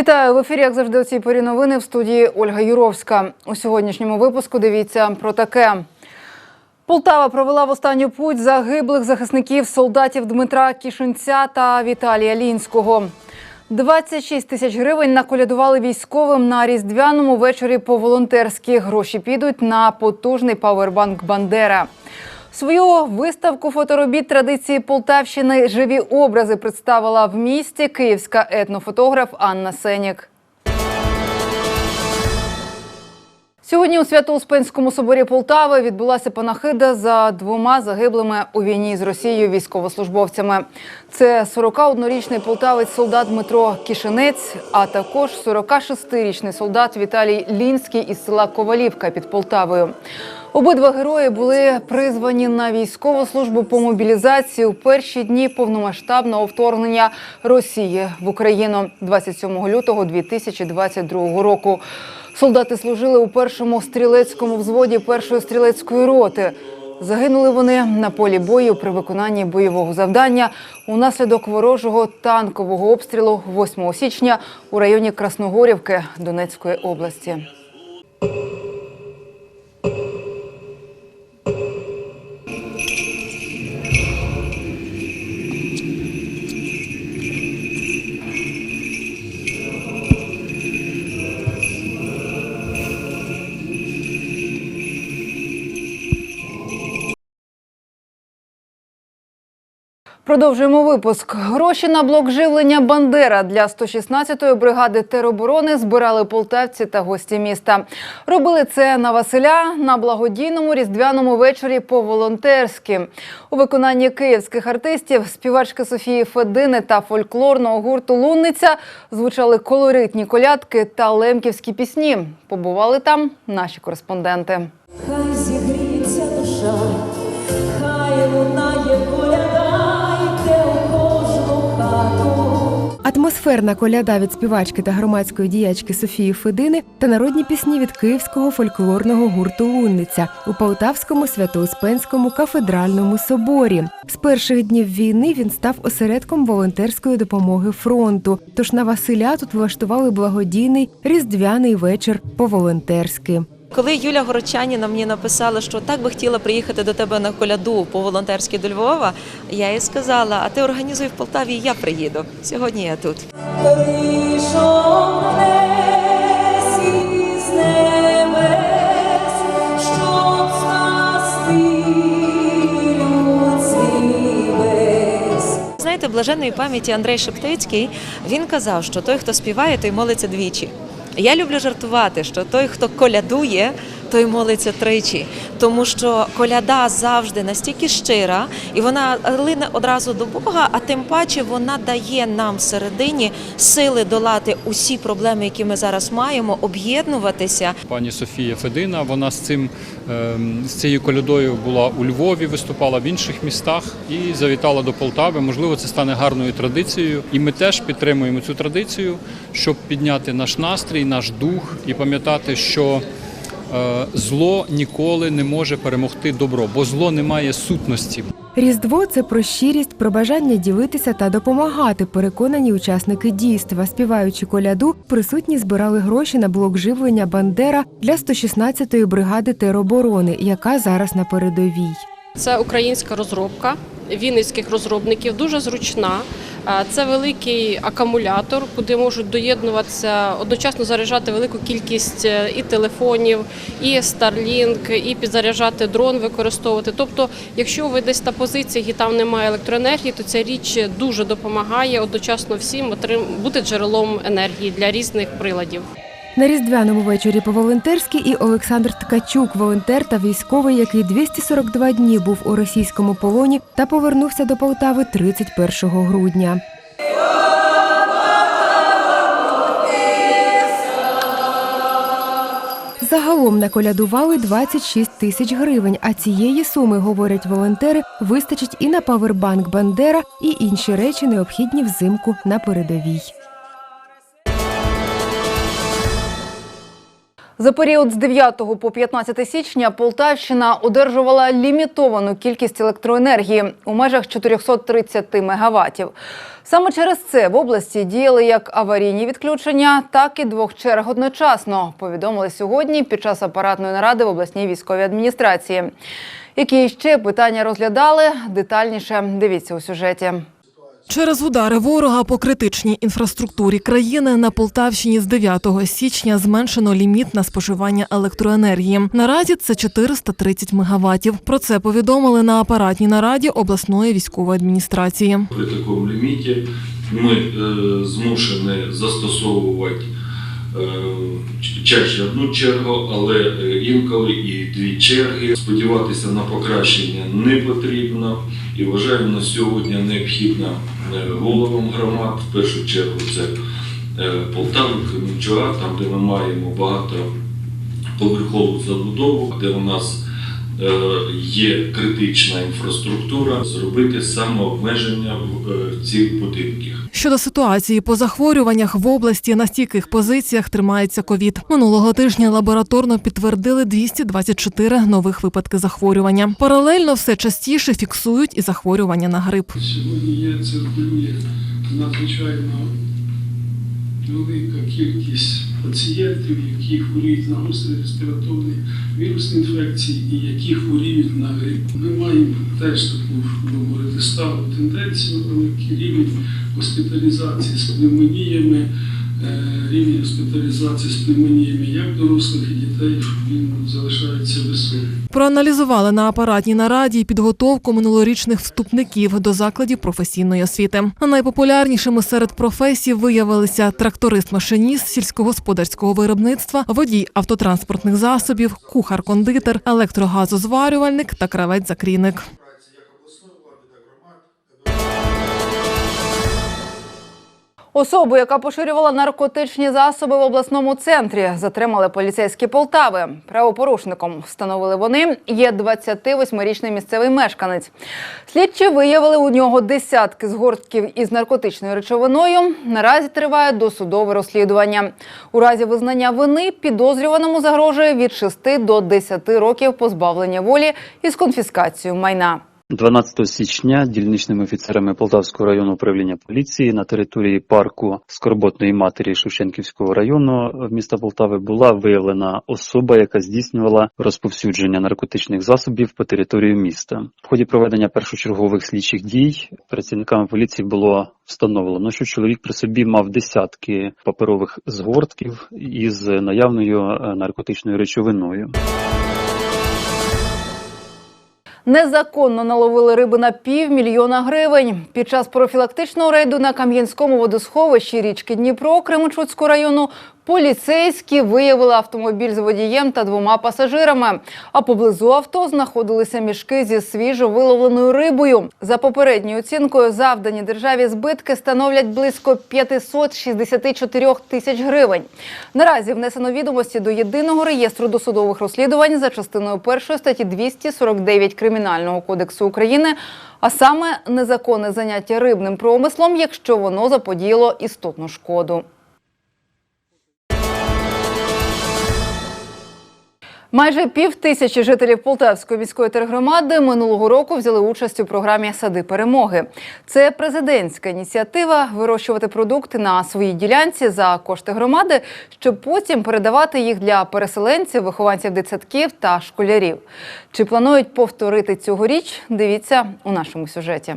Вітаю в ефірі, як завжди, у цій порі новини в студії Ольга Юровська. У сьогоднішньому випуску дивіться про таке. Полтава провела в останню путь загиблих захисників солдатів Дмитра Кішинця та Віталія Лінського. 26 тисяч гривень наколядували військовим на різдвяному вечорі по волонтерські. Гроші підуть на потужний павербанк Бандера. Свою виставку фоторобіт традиції Полтавщини живі образи представила в місті київська етнофотограф Анна Сенік. Сьогодні у Свято-Успенському соборі Полтави відбулася панахида за двома загиблими у війні з Росією військовослужбовцями. Це 41-річний полтавець солдат Дмитро Кишинець, а також 46-річний солдат Віталій Лінський із села Ковалівка під Полтавою. Обидва герої були призвані на військову службу по мобілізації у перші дні повномасштабного вторгнення Росії в Україну 27 лютого 2022 року. Солдати служили у першому стрілецькому взводі першої стрілецької роти. Загинули вони на полі бою при виконанні бойового завдання унаслідок ворожого танкового обстрілу 8 січня у районі Красногорівки Донецької області. Продовжуємо випуск. Гроші на блок живлення Бандера для 116-ї бригади тероборони збирали полтавці та гості міста. Робили це на Василя на благодійному різдвяному вечорі по-волонтерськи. У виконанні київських артистів, співачки Софії Федини та фольклорного гурту Лунниця звучали колоритні колядки та лемківські пісні. Побували там наші кореспонденти. Атмосферна коляда від співачки та громадської діячки Софії Федини та народні пісні від київського фольклорного гурту Лунниця у Полтавському Свято-Успенському кафедральному соборі. З перших днів війни він став осередком волонтерської допомоги фронту. Тож на Василя тут влаштували благодійний різдвяний вечір по-волонтерськи. Коли Юля Горочаніна мені написала, що так би хотіла приїхати до тебе на коляду по волонтерськи до Львова, я їй сказала: а ти організуй в Полтаві, і я приїду. Сьогодні я тут. Знаєте, блаженної пам'яті Андрей Шептицький він казав, що той, хто співає, той молиться двічі. Я люблю жартувати, що той, хто колядує, той молиться тричі, тому що коляда завжди настільки щира, і вона лине одразу до Бога, а тим паче вона дає нам всередині сили долати усі проблеми, які ми зараз маємо, об'єднуватися Пані Софія Федина, вона з цим ем, з цією колядою була у Львові, виступала в інших містах і завітала до Полтави. Можливо, це стане гарною традицією. І ми теж підтримуємо цю традицію, щоб підняти наш настрій, наш дух і пам'ятати, що зло ніколи не може перемогти добро, бо зло не має сутності. Різдво це про щирість, про бажання ділитися та допомагати. Переконані учасники дійства. Співаючи коляду, присутні збирали гроші на блок живлення Бандера для 116-ї бригади тероборони, яка зараз на передовій. Це українська розробка вінницьких розробників, дуже зручна. Це великий акумулятор, куди можуть доєднуватися, одночасно заряджати велику кількість е, і телефонів, і Starlink, і підзаряджати дрон використовувати. Тобто, якщо ви десь на позиціях і там немає електроенергії, то ця річ дуже допомагає одночасно всім бути джерелом енергії для різних приладів. На різдвяному вечорі по-волонтерськи і Олександр Ткачук, волонтер та військовий, який 242 дні був у російському полоні та повернувся до Полтави 31 грудня. Загалом наколядували 26 тисяч гривень. А цієї суми, говорять волонтери, вистачить і на павербанк Бандера, і інші речі необхідні взимку на передовій. За період з 9 по 15 січня Полтавщина одержувала лімітовану кількість електроенергії у межах 430 мегаваттів. Саме через це в області діяли як аварійні відключення, так і двох черг одночасно. Повідомили сьогодні під час апаратної наради в обласній військовій адміністрації. Які ще питання розглядали детальніше? Дивіться у сюжеті. Через удари ворога по критичній інфраструктурі країни на Полтавщині з 9 січня зменшено ліміт на споживання електроенергії. Наразі це 430 мегаваттів. Про це повідомили на апаратній нараді обласної військової адміністрації. При такому ліміті ми е, змушені застосовувати чаще одну чергу, але е, інколи і дві черги. Сподіватися на покращення не потрібно і вважаю на сьогодні необхідно е, головам громад, в першу чергу це е, Полтави, Кременчуга, там де ми маємо багато поверхову забудову, де у нас є критична інфраструктура, зробити самообмеження в цих будинках. Щодо ситуації по захворюваннях в області, на стійких позиціях тримається ковід. Минулого тижня лабораторно підтвердили 224 нових випадки захворювання. Паралельно все частіше фіксують і захворювання на грип. Сьогодні є циркулює надзвичайно велика кількість пацієнтів, які хворіють на гострі респіраторні вірусні інфекції і які хворіють на грип. Ми маємо теж таку говорити, стару тенденцію, великий рівень госпіталізації з пневмоніями, рівень госпіталізації з пневмоніями як дорослих і дітей він залишається високим. Проаналізували на апаратній нараді підготовку минулорічних вступників до закладів професійної освіти. Найпопулярнішими серед професій виявилися тракторист-машиніст сільськогосподарського виробництва, водій автотранспортних засобів, кухар-кондитер, електрогазозварювальник та кравець-закрійник. Особу, яка поширювала наркотичні засоби в обласному центрі, затримали поліцейські Полтави. Правопорушником встановили вони є 28-річний місцевий мешканець. Слідчі виявили у нього десятки згортків із наркотичною речовиною. Наразі триває досудове розслідування. У разі визнання вини підозрюваному загрожує від 6 до 10 років позбавлення волі із конфіскацією майна. 12 січня дільничними офіцерами Полтавського району управління поліції на території парку Скорботної матері Шевченківського району міста Полтави була виявлена особа, яка здійснювала розповсюдження наркотичних засобів по території міста. В ході проведення першочергових слідчих дій працівниками поліції було встановлено, що чоловік при собі мав десятки паперових згортків із наявною е, наркотичною речовиною. Незаконно наловили риби на півмільйона гривень. Під час профілактичного рейду на Кам'янському водосховищі річки Дніпро Кременчуцького району поліцейські виявили автомобіль з водієм та двома пасажирами. А поблизу авто знаходилися мішки зі свіжо виловленою рибою. За попередньою оцінкою, завдані державі збитки становлять близько 564 тисяч гривень. Наразі внесено відомості до єдиного реєстру досудових розслідувань за частиною першої статті 249 Кримінального кодексу України, а саме незаконне заняття рибним промислом, якщо воно заподіяло істотну шкоду. Майже пів тисячі жителів Полтавської міської тергромади минулого року взяли участь у програмі Сади перемоги. Це президентська ініціатива вирощувати продукти на своїй ділянці за кошти громади, щоб потім передавати їх для переселенців, вихованців дитсадків та школярів. Чи планують повторити цьогоріч? Дивіться у нашому сюжеті.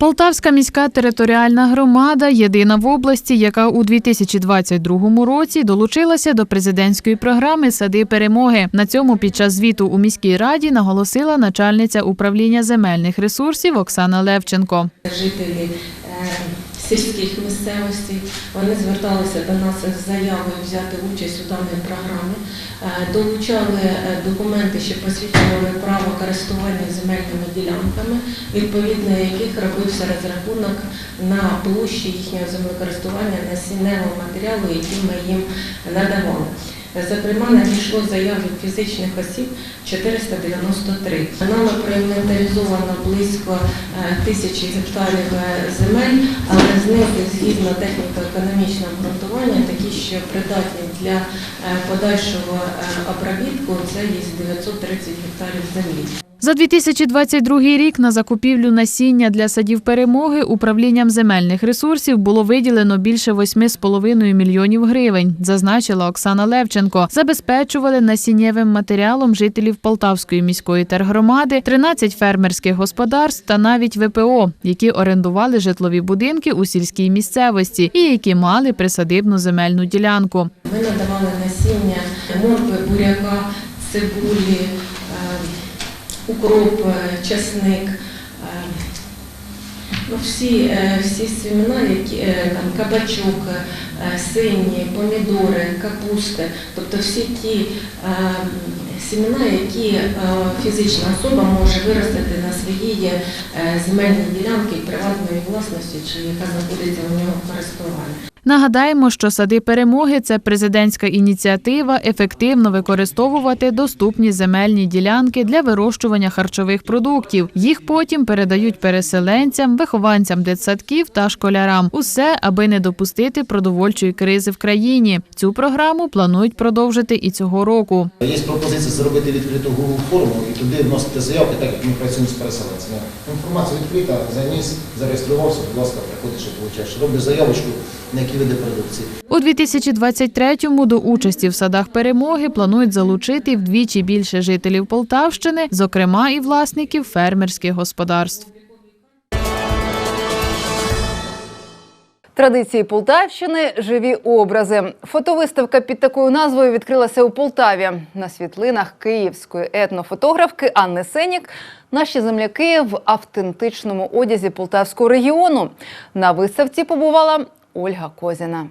Полтавська міська територіальна громада єдина в області, яка у 2022 році долучилася до президентської програми Сади перемоги. На цьому під час звіту у міській раді наголосила начальниця управління земельних ресурсів Оксана Левченко. жителі е, сільських місцевостей. Вони зверталися до нас з заявою взяти участь у даній програмі, Е, долучали е, документи, що посвідчували право користування земельними ділянками, відповідно яких робився розрахунок на площі їхнього землекористування насінневого матеріалу, який ми їм надавали. Зокрема, надійшло заяв від фізичних осіб 493. Нами проінвентаризовано близько е, тисячі гектарів е, земель, але з них згідно техніко-економічного обґрунтування такі, що придатні для е, подальшого обробітку, це є 930 гектарів землі. За 2022 рік на закупівлю насіння для садів перемоги управлінням земельних ресурсів було виділено більше 8,5 мільйонів гривень, зазначила Оксана Левченко. Забезпечували насіннєвим матеріалом жителів Полтавської міської тергромади, 13 фермерських господарств та навіть ВПО, які орендували житлові будинки у сільській місцевості і які мали присадибну земельну ділянку. Ми надавали насіння моркви, буряка, цибулі, е, укроп, чесник. е, Ну, всі, е, всі семена, які е, там кабачок, е, сині, помідори, капусти, тобто всі ті семена, які е, фізична особа може виростити на своїй е, земельній ділянці приватної власності, чи яка знаходиться у нього в користуванні. Нагадаємо, що сади перемоги це президентська ініціатива ефективно використовувати доступні земельні ділянки для вирощування харчових продуктів. Їх потім передають переселенцям, вихованцям дитсадків та школярам. Усе аби не допустити продовольчої кризи в країні. Цю програму планують продовжити і цього року. Є пропозиція зробити відкриту Google форму і туди вносити заявки, так як ми працюємо з переселенцями. Інформація відкрита, заніс, зареєструвався, будь ласка, приходиш і получаєш. Робиш заявочку, на які види продукції. У 2023-му до участі в садах перемоги планують залучити вдвічі більше жителів Полтавщини, зокрема і власників фермерських господарств. Традиції Полтавщини живі образи. Фотовиставка під такою назвою відкрилася у Полтаві. На світлинах київської етнофотографки Анни Сенік наші земляки в автентичному одязі полтавського регіону. На виставці побувала Ольга Козіна.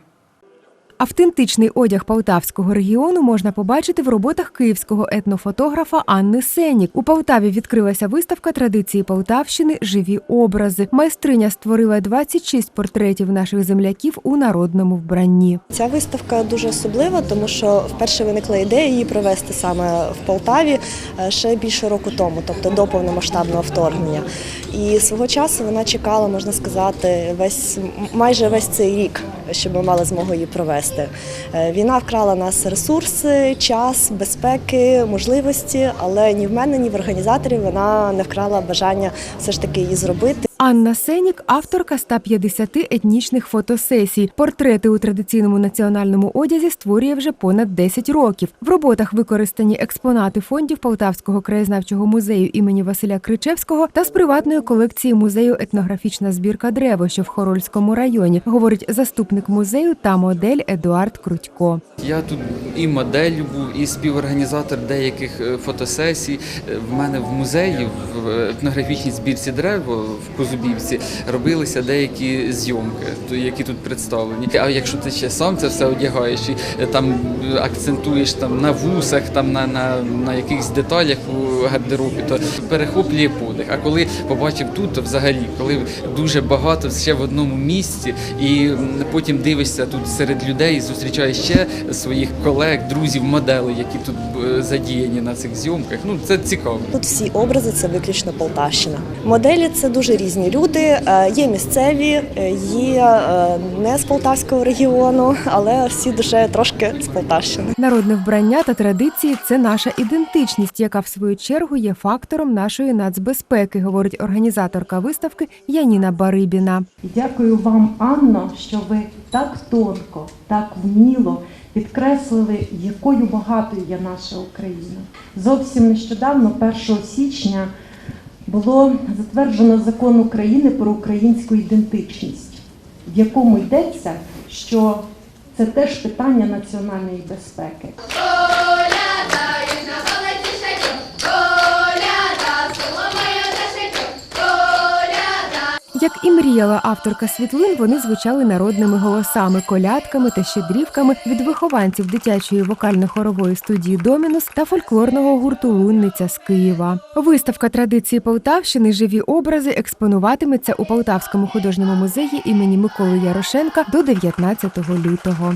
Автентичний одяг полтавського регіону можна побачити в роботах київського етнофотографа Анни Сенік. У Полтаві відкрилася виставка традиції Полтавщини Живі образи. Майстриня створила 26 портретів наших земляків у народному вбранні. Ця виставка дуже особлива, тому що вперше виникла ідея її провести саме в Полтаві е, ще більше року тому, тобто до повномасштабного вторгнення. І свого часу вона чекала, можна сказати, весь майже весь цей рік, щоб ми мали змогу її провести. Е, Війна вкрала нас ресурси, час, безпеки, можливості, але ні в мене, ні в організаторів вона не вкрала бажання все ж таки її зробити. Анна Сенік авторка 150 етнічних фотосесій. Портрети у традиційному національному одязі створює вже понад 10 років. В роботах використані експонати фондів Полтавського краєзнавчого музею імені Василя Кричевського та з приватної колекції музею етнографічна збірка Древо, що в Хорольському районі, говорить заступник музею та модель Едуард Крутько. Я тут і моделлю був, і співорганізатор деяких е, фотосесій. Е, В мене в музеї, в етнографічній збірці дерево в Козубівці робилися деякі зйомки, які тут представлені. А якщо ти ще сам це все одягаєш і е, там е, акцентуєш там на вусах, там на, на, на якихось деталях у гардеробі, то перехоплює подих. А коли побачив тут, то взагалі, коли дуже багато ще в одному місці, і потім дивишся тут серед людей, зустрічаєш ще своїх колег, друзів, моделей, які тут е, задіяні на цих зйомках. Ну це цікаво. Тут всі образи це виключно Полтавщина. Моделі це дуже різні люди. е, Є місцеві, е, є е, не з полтавського регіону, але всі дуже трошки з Полтавщини. Народне вбрання та традиції це наша ідентичність, яка в свою чергу є фактором нашої нацбезпеки, говорить організаторка виставки Яніна Барибіна. Дякую вам, Анно, що ви так тонко, так вміло підкреслили, якою багатою є наша Україна. Зовсім нещодавно, 1 січня, було затверджено закон України про українську ідентичність, в якому йдеться, що це теж питання національної безпеки. Як і мріяла авторка світлин, вони звучали народними голосами, колядками та щедрівками від вихованців дитячої вокально-хорової студії Домінус та фольклорного гурту Лунниця з Києва. Виставка традиції Полтавщини Живі образи експонуватиметься у Полтавському художньому музеї імені Миколи Ярошенка до 19 лютого.